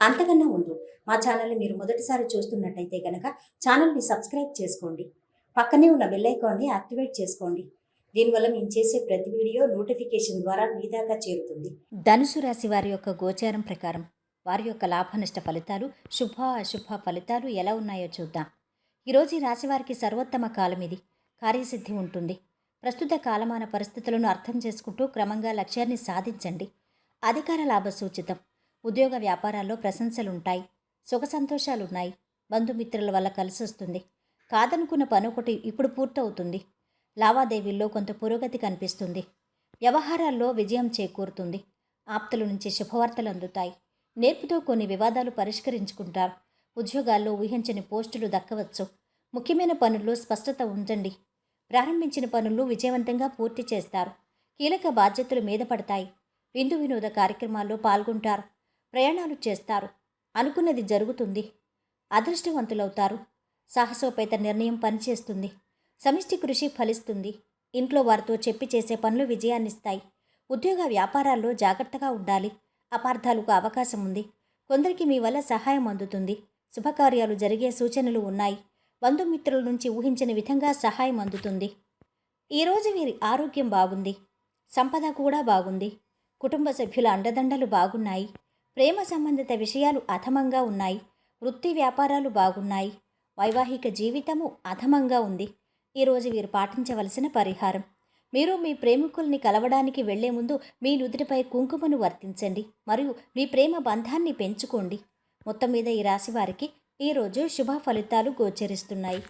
అంతకన్నా ముందు మా ఛానల్ని మీరు మొదటిసారి చూస్తున్నట్టయితే కనుక ఛానల్ని సబ్స్క్రైబ్ చేసుకోండి. పక్కనే ఉన్న బెల్ ఐకాన్ని యాక్టివేట్ చేసుకోండి. దీనివల్ల మేము చేసే ప్రతి వీడియో నోటిఫికేషన్ ద్వారా మీ దాకా చేరుతుంది. ధనుసు రాశి వారి యొక్క గోచారం ప్రకారం వారి యొక్క లాభనష్ట ఫలితాలు శుభ అశుభ ఫలితాలు ఎలా ఉన్నాయో చూద్దాం. ఈరోజు ఈ రాశి వారికి సర్వోత్తమ కాలం ఇది. కార్యసిద్ధి ఉంటుంది. ప్రస్తుత కాలమాన పరిస్థితులను అర్థం చేసుకుంటూ క్రమంగా లక్ష్యాన్ని సాధించండి. అధికార లాభ సూచితం. ఉద్యోగ వ్యాపారాల్లో ప్రశంసలుంటాయి సుఖ సంతోషాలున్నాయి బంధుమిత్రుల వల్ల కలిసొస్తుంది. కాదనుకున్న పని ఒకటి ఇప్పుడు పూర్తవుతుంది. లావాదేవీల్లో కొంత పురోగతి కనిపిస్తుంది. వ్యవహారాల్లో విజయం చేకూరుతుంది. ఆప్తుల నుంచి శుభవార్తలు అందుతాయి నేర్పుతో కొన్ని వివాదాలు పరిష్కరించుకుంటారు. ఉద్యోగాల్లో ఊహించని పోస్టులు దక్కవచ్చు. ముఖ్యమైన పనుల్లో స్పష్టత ఉంచండి. ప్రారంభించిన పనులు విజయవంతంగా పూర్తి చేస్తారు. కీలక బాధ్యతలు మీద పడతాయి. విందు వినోద కార్యక్రమాల్లో పాల్గొంటారు. ప్రయాణాలు చేస్తారు. అనుకున్నది జరుగుతుంది. అదృష్టవంతులవుతారు. సాహసోపేత నిర్ణయం పనిచేస్తుంది. సమిష్టి కృషి ఫలిస్తుంది. ఇంట్లో వారితో చెప్పి చేసే పనులు విజయాన్నిస్తాయి. ఉద్యోగ వ్యాపారాల్లో జాగ్రత్తగా ఉండాలి. అపార్థాలకు అవకాశం ఉంది. కొందరికి మీ వల్ల సహాయం అందుతుంది. శుభకార్యాలు జరిగే సూచనలు ఉన్నాయి. బంధుమిత్రుల నుంచి ఊహించిన విధంగా సహాయం అందుతుంది. ఈరోజు వీరి ఆరోగ్యం బాగుంది. సంపద కూడా బాగుంది. కుటుంబ సభ్యుల అండదండలు బాగున్నాయి. ప్రేమ సంబంధిత విషయాలు అధమంగా ఉన్నాయి. వృత్తి వ్యాపారాలు బాగున్నాయి. వైవాహిక జీవితము అధమంగా ఉంది. ఈరోజు వీరు పాటించవలసిన పరిహారం. మీరు మీ ప్రేమికుల్ని కలవడానికి వెళ్ళే ముందు మీ నుదుటిపై కుంకుమను వర్తించండి. మరియు మీ ప్రేమ బంధాన్ని పెంచుకోండి. మొత్తం మీద ఈ రాశి వారికి ఈరోజు శుభ ఫలితాలు గోచరిస్తున్నాయి.